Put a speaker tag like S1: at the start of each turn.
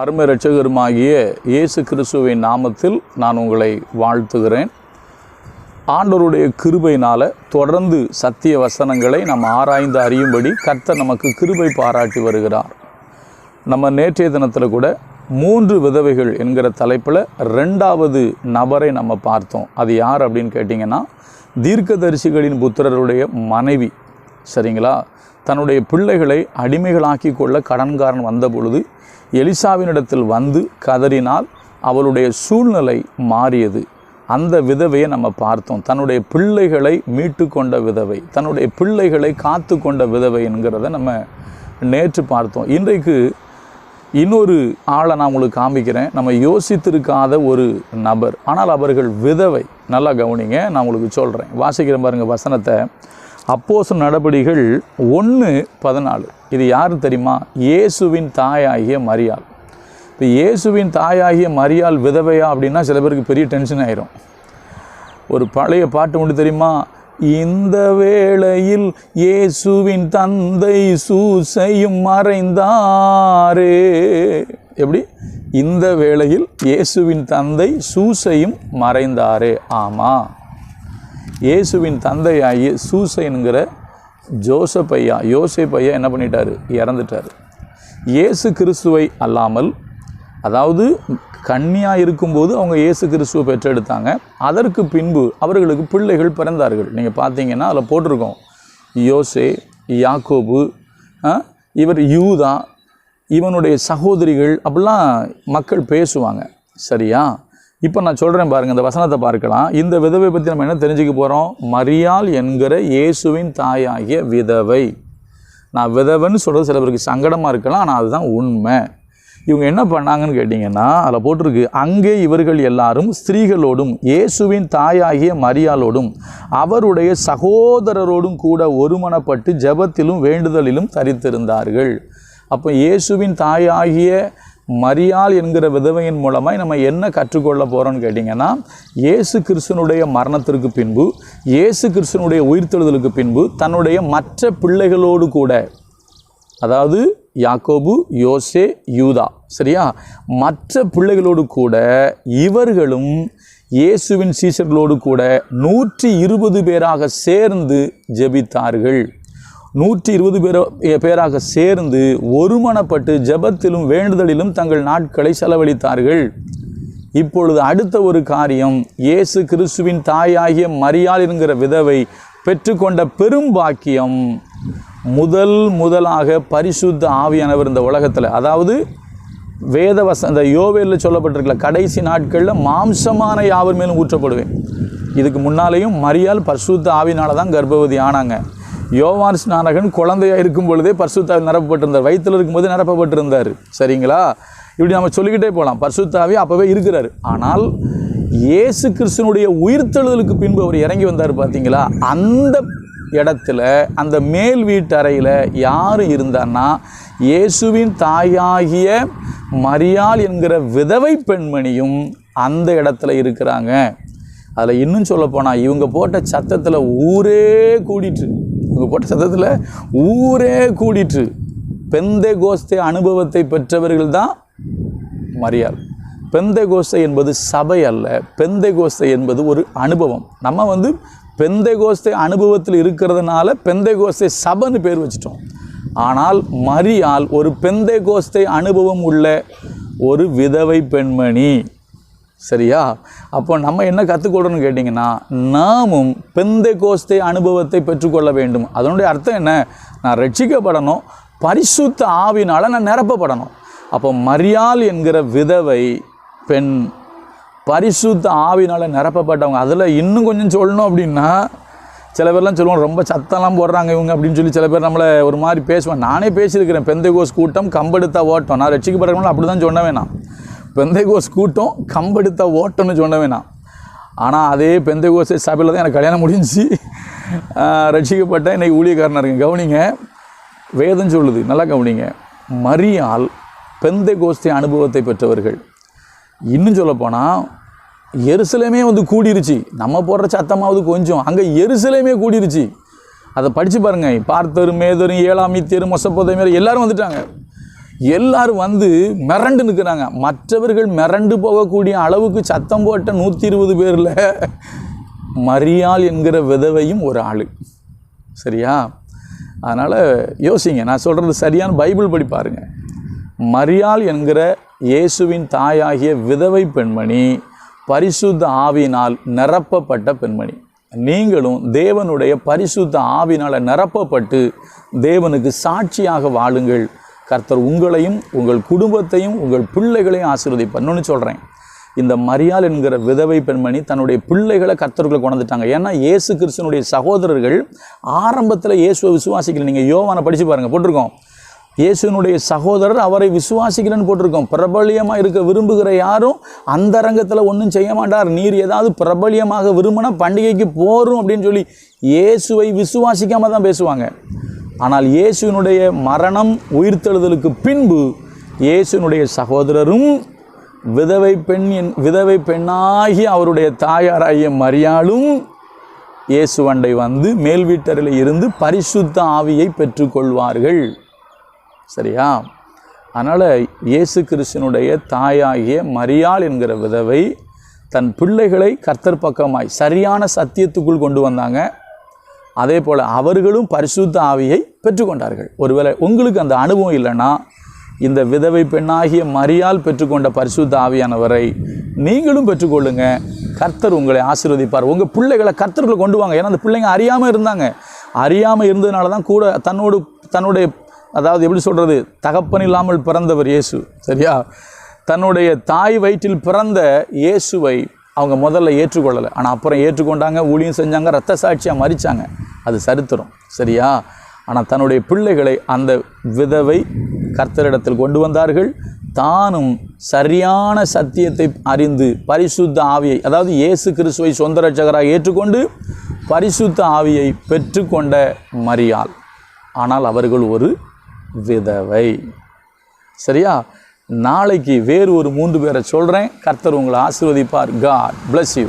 S1: அருமை ரட்சகருமாகிய இயேசு கிறிஸ்துவின் நாமத்தில் நான் உங்களை வாழ்த்துகிறேன். ஆண்டவருடைய கிருபையினால் தொடர்ந்து சத்திய வசனங்களை நம்ம ஆராய்ந்து அறியும்படி கர்த்தர் நமக்கு கிருபை பாராட்டி வருகிறார். நம்ம நேற்றைய தினத்தில் கூட மூன்று விதவைகள் என்கிற தலைப்பில் ரெண்டாவது நபரை நம்ம பார்த்தோம். அது யார் அப்படின்னு கேட்டிங்கன்னா தீர்க்கதரிசிகளின் புத்திரருடைய மனைவி. சரிங்களா? தன்னுடைய பிள்ளைகளை அடிமைகளாக்கி கொள்ள கடன்காரன் வந்த பொழுது எலிசாவினிடத்தில் வந்து கதறினால் அவளுடைய சூழ்நிலை மாறியது. அந்த விதவையை நம்ம பார்த்தோம். தன்னுடைய பிள்ளைகளை மீட்டு கொண்ட விதவை தன்னுடைய பிள்ளைகளை காத்து கொண்ட விதவை என்கிறத நம்ம நேற்று பார்த்தோம். இன்றைக்கு இன்னொரு ஆளை நான் உங்களுக்கு காமிக்கிறேன். நம்ம யோசித்திருக்காத ஒரு நபர். ஆனால் அவர்கள் விதவை. நல்லா கவனிங்க நான் உங்களுக்கு சொல்கிறேன் வாசிக்கிறேன் பாருங்கள் வசனத்தை. அப்போச நடபடிகள் ஒன்று பதினாலு. இது யார் தெரியுமா? இயேசுவின் தாயாகிய மரியாள். இப்போ இயேசுவின் தாயாகிய மரியாள் விதவையா அப்படின்னா சில பேருக்கு பெரிய டென்ஷன் ஆயிரும். ஒரு பழைய பாட்டு உண்டு தெரியுமா? இந்த வேளையில் இயேசுவின் தந்தை சூசையும் மறைந்தாரே. எப்படி? இந்த வேளையில் இயேசுவின் தந்தை சூசையும் மறைந்தாரே. ஆமாம் இயேசுவின் தந்தையாகி சூசைனுங்கிற ஜோசப் ஐயா யோசேப் ஐயா என்ன பண்ணிட்டார்? இறந்துட்டார். இயேசு கிறிஸ்துவை அல்லாமல் அதாவது கன்னியாக இருக்கும்போது அவங்க இயேசு கிறிஸ்துவை பெற்றெடுத்தாங்க. அதற்கு பின்பு அவர்களுக்கு பிள்ளைகள் பிறந்தார்கள். நீங்கள் பார்த்தீங்கன்னா அதில் போட்டிருக்கோம். யோசே யாக்கோபு இவர் யூதா இவனுடைய சகோதரிகள் அப்படிலாம் மக்கள் பேசுவாங்க. சரியா? இப்போ நான் சொல்கிறேன் பாருங்கள் இந்த வசனத்தை பார்க்கலாம். இந்த விதவை பற்றி நம்ம என்ன தெரிஞ்சுக்க போகிறோம் மரியாள் என்கிற இயேசுவின் தாயாகிய விதவை. நான் விதவைன்னு சொல்கிறது சில பேருக்கு சங்கடமாக இருக்கலாம் ஆனால் அதுதான் உண்மை. இவங்க என்ன பண்ணாங்கன்னு கேட்டிங்கன்னா அதில் போட்டிருக்கு அங்கே இவர்கள் எல்லாரும் ஸ்திரீகளோடும் இயேசுவின் தாயாகிய மரியாளோடும் அவருடைய சகோதரரோடும் கூட ஒருமனப்பட்டு ஜெபத்திலும் வேண்டுதலிலும் தரித்திருந்தார்கள். அப்போ இயேசுவின் தாயாகிய மரியாள் என்கிற விதவையின் மூலமாக நம்ம என்ன கற்றுக்கொள்ள போகிறோம்னு கேட்டிங்கன்னா இயேசு கிறிஸ்தனுடைய மரணத்திற்கு பின்பு இயேசு கிறிஸ்தனுடைய உயிர்த்தெழுதலுக்கு பின்பு தன்னுடைய மற்ற பிள்ளைகளோடு கூட அதாவது யாக்கோபு யோசே யூதா சரியா? மற்ற பிள்ளைகளோடு கூட இவர்களும் இயேசுவின் சீசர்களோடு கூட நூற்றி இருபது பேராக சேர்ந்து ஜெபித்தார்கள். நூற்றி இருபது பேர பேராக சேர்ந்து ஒருமனப்பட்டு ஜெபத்திலும் வேண்டுதலிலும் தங்கள் நாட்களை செலவழித்தார்கள். இப்பொழுது அடுத்த ஒரு காரியம் இயேசு கிறிஸ்துவின் தாயாகிய மரியாள் என்கிற விதவை பெற்றுக்கொண்ட பெரும் பாக்கியம். முதல் முதலாக பரிசுத்த ஆவியானவர் இந்த உலகத்தில். அதாவது வேதவச இந்த யோவேலில் சொல்லப்பட்டிருக்கல கடைசி நாட்களில் மாம்சமான யாவர் மேலும் ஊற்றப்படுவேன். இதுக்கு முன்னாலேயும் மரியாள் பரிசுத்த ஆவினால தான் கர்ப்பவதி ஆனாங்க. யோவான் ஸ்நானகன் குழந்தையாக இருக்கும் பொழுதே பர்சுத்தாவில் நிரப்பப்பட்டிருந்தார். வயிற்றில் இருக்கும்போது நிரப்பப்பட்டிருந்தார். சரிங்களா? இப்படி நம்ம சொல்லிக்கிட்டே போகலாம் பர்சுத்தாவே அப்போவே இருக்கிறார். ஆனால் இயேசு கிறிஸ்தனுடைய உயிர்த்தெழுதலுக்கு பின்பு அவர் இறங்கி வந்தார் பார்த்தீங்களா? அந்த இடத்துல அந்த மேல் வீட்டறையில் யார் இருந்தான்னா இயேசுவின் தாயாகிய மரியாள் என்கிற விதவை பெண்மணியும் அந்த இடத்துல இருக்கிறாங்க. அதில் இன்னும் சொல்லப்போனால் இவங்க போட்ட சத்தத்தில் ஊரே கூடிட்டு இவங்க போட்ட சத்தத்தில் ஊரே கூடிட்டு பெந்தை கோஸ்தே அனுபவத்தை பெற்றவர்கள் தான் மரியாள். பெந்தை கோஸ்தை என்பது சபை அல்ல. பெந்தை கோஸ்தை என்பது ஒரு அனுபவம். நம்ம வந்து பெந்தை கோஸ்தை அனுபவத்தில் இருக்கிறதுனால பெந்தை கோஸ்தை சபைன்னு பேர் வச்சிட்டோம். ஆனால் மரியால் ஒரு பெந்தை கோஸ்தை அனுபவம் உள்ள ஒரு விதவை பெண்மணி. சரியா? அப்போ நம்ம என்ன கற்றுக்கொள்ளணும்னு கேட்டிங்கன்னா நாமும் பெந்தை கோஸ்தை அனுபவத்தை பெற்றுக்கொள்ள வேண்டும். அதனுடைய அர்த்தம் என்ன? நான் ரட்சிக்கப்படணும் பரிசுத்த ஆவினால் நான் நிரப்பப்படணும். அப்போ மரியாள் என்கிற விதவை பெண் பரிசுத்த ஆவினால் நிரப்பப்பட்டவங்க அதில் இன்னும் கொஞ்சம் சொல்லணும் அப்படின்னா சில பேர்லாம் சொல்லுவோம் ரொம்ப சத்தம்லாம் போடுறாங்க இவங்க அப்படின்னு சொல்லி சில பேர் நம்மளை ஒரு மாதிரி பேசுவேன் நானே பேசியிருக்கிறேன் பெந்தை கோஸ் கூட்டம் கம்பெடுத்தா ஓட்டம். நான் ரட்சிக்கப்படுறவங்களும் அப்படி தான் சொன்ன வேணாம் பெந்தைகோஸ் கூட்டம் கம்பெடுத்த ஓட்டம்னு சொன்ன வேணாம். ஆனால் அதே பெந்தைகோஸ் சபையில் தான் எனக்கு கல்யாணம் முடிஞ்சு ரட்சிக்கப்பட்ட இன்னைக்கு ஊழியக்காரனாக இருக்கேன். கவனிங்க வேதம் சொல்லுது. நல்லா கவனிங்க. மரியால் பெந்தை கோஸ்தை அனுபவத்தை பெற்றவர்கள். இன்னும் சொல்லப்போனால் எருசலேமே வந்து கூடிருச்சு. நம்ம போடுற சத்தமாவது கொஞ்சம். அங்கே எருசலேமே கூடிருச்சு. அதை படித்து பாருங்க. பார்த்தரும் மேதரும் ஏழாம் மீத்தியரும் மொசப்போதையும் எல்லாரும் வந்துட்டாங்க. எல்லாரும் வந்து மிரண்டு நிற்கிறாங்க மற்றவர்கள் மிரண்டு போகக்கூடிய அளவுக்கு சத்தம் போட்ட நூற்றி இருபது பேரில் மரியாள் என்கிற விதவையும் ஒரு ஆள். சரியா? அதனால் யோசிங்க நான் சொல்கிறது சரியான பைபிள் படி பாருங்கள் மரியாள் என்கிற இயேசுவின் தாயாகிய விதவை பெண்மணி பரிசுத்த ஆவினால் நிரப்பப்பட்ட பெண்மணி. நீங்களும் தேவனுடைய பரிசுத்த ஆவினால் நிரப்பப்பட்டு தேவனுக்கு சாட்சியாக வாழுங்கள். கர்த்தர் உங்களையும் உங்கள் குடும்பத்தையும் உங்கள் பிள்ளைகளையும் ஆசீர்வதிப்பார் சொல்கிறேன் இந்த மரியாள் என்கிற விதவை பெண்மணி தன்னுடைய பிள்ளைகளை கர்த்தர்களை கொண்டுட்டாங்க ஏன்னா இயேசு கிறிஸ்தனுடைய சகோதரர்கள் ஆரம்பத்தில் இயேசுவை விசுவாசிக்கல. நீங்கள் யோவானை படித்து பாருங்கள் போட்டிருக்கோம். இயேசுனுடைய சகோதரர் அவரை விசுவாசிக்கிறேன்னு போட்டிருக்கோம். பிரபலியமாக இருக்க விரும்புகிற யாரும் அந்த ரங்கத்தில் ஒன்றும் செய்ய மாட்டார். நீர் ஏதாவது பிரபலியமாக விரும்பினா பண்டிகைக்கு போகிறோம் அப்படின்னு சொல்லி இயேசுவை விசுவாசிக்காமல் தான் பேசுவாங்க. ஆனால் இயேசுவினுடைய மரணம் உயிர்த்தெழுதலுக்கு பின்பு இயேசுனுடைய சகோதரரும் விதவை பெண் என் விதவை பெண்ணாகி அவருடைய தாயாராகிய மரியாளும் இயேசுவண்டை வந்து மேல் வீட்டரில் இருந்து பரிசுத்த ஆவியை பெற்றுக்கொள்வார்கள். சரியா? அதனால் இயேசு கிறிஸ்தனுடைய தாயாகிய மரியாள் என்கிற விதவை தன் பிள்ளைகளை கர்த்தர் பக்கமாய் சரியான சத்தியத்துக்குள் கொண்டு வந்தாங்க. அதே போல் அவர்களும் பரிசுத்த ஆவியை பெற்றுக்கொண்டார்கள். ஒருவேளை உங்களுக்கு அந்த அனுபவம் இல்லைன்னா இந்த விதவை பெண்ணாகிய மரியால் பெற்றுக்கொண்ட பரிசுத்த ஆவியானவரை நீங்களும் பெற்றுக்கொள்ளுங்க. கர்த்தர் உங்களை ஆசீர்வதிப்பார். உங்கள் பிள்ளைகளை கர்த்தர்களை கொண்டு வாங்க. ஏன்னா அந்த பிள்ளைங்க அறியாமல் இருந்தாங்க. அறியாமல் இருந்ததுனால தான் கூட தன்னோடு தன்னுடைய அதாவது எப்படி சொல்கிறது தகப்பன் இல்லாமல் பிறந்தவர் இயேசு. சரியா? தன்னுடைய தாய் வயிற்றில் பிறந்த இயேசுவை அவங்க முதல்ல ஏற்றுக்கொள்ளலை. ஆனால் அப்புறம் ஏற்றுக்கொண்டாங்க ஊழியம் செஞ்சாங்க ரத்த சாட்சியாக மறிச்சாங்க அது சரித்திரம். சரியா? ஆனால் தன்னுடைய பிள்ளைகளை அந்த விதவை கர்த்தரிடத்தில் கொண்டு வந்தார்கள். தானும் சரியான சத்தியத்தை அறிந்து பரிசுத்த ஆவியை அதாவது இயேசு கிறிஸ்துவை சொந்த ரட்சகராக ஏற்றுக்கொண்டு பரிசுத்த ஆவியை பெற்றுக்கொண்ட மரியாள். ஆனால் அவர்கள் ஒரு விதவை. சரியா? நாளைக்கு வேறு ஒரு மூன்று பேரை சொல்கிறேன் கர்த்தர் உங்களை ஆசிர்வதிப்பார். God bless you